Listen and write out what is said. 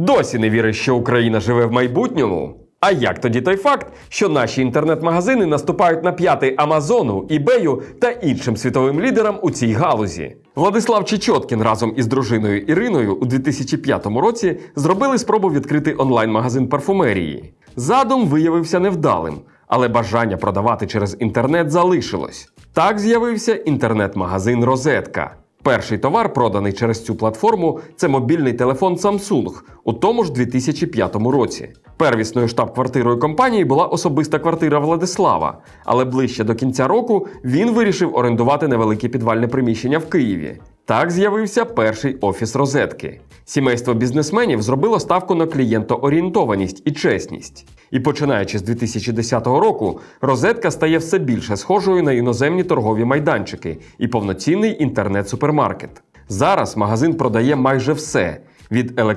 Досі не віриш, що Україна живе в майбутньому? А як тоді той факт, що наші інтернет-магазини наступають на п'ятий Амазону, eBay та іншим світовим лідерам у цій галузі? Владислав Чечоткін разом із дружиною Іриною у 2005 році зробили спробу відкрити онлайн-магазин парфумерії. Задум виявився невдалим, але бажання продавати через інтернет залишилось. Так з'явився інтернет-магазин Розетка. Перший товар, проданий через цю платформу, це мобільний телефон Samsung у тому ж 2005 році. Первісною штаб-квартирою компанії була особиста квартира Владислава, але ближче до кінця року він вирішив орендувати невелике підвальне приміщення в Києві. Так з'явився перший офіс розетки. Сімейство бізнесменів зробило ставку на клієнтоорієнтованість і чесність. І починаючи з 2010 року, розетка стає все більше схожою на іноземні торгові майданчики і повноцінний інтернет-супермаркет. Зараз магазин продає майже все від електронних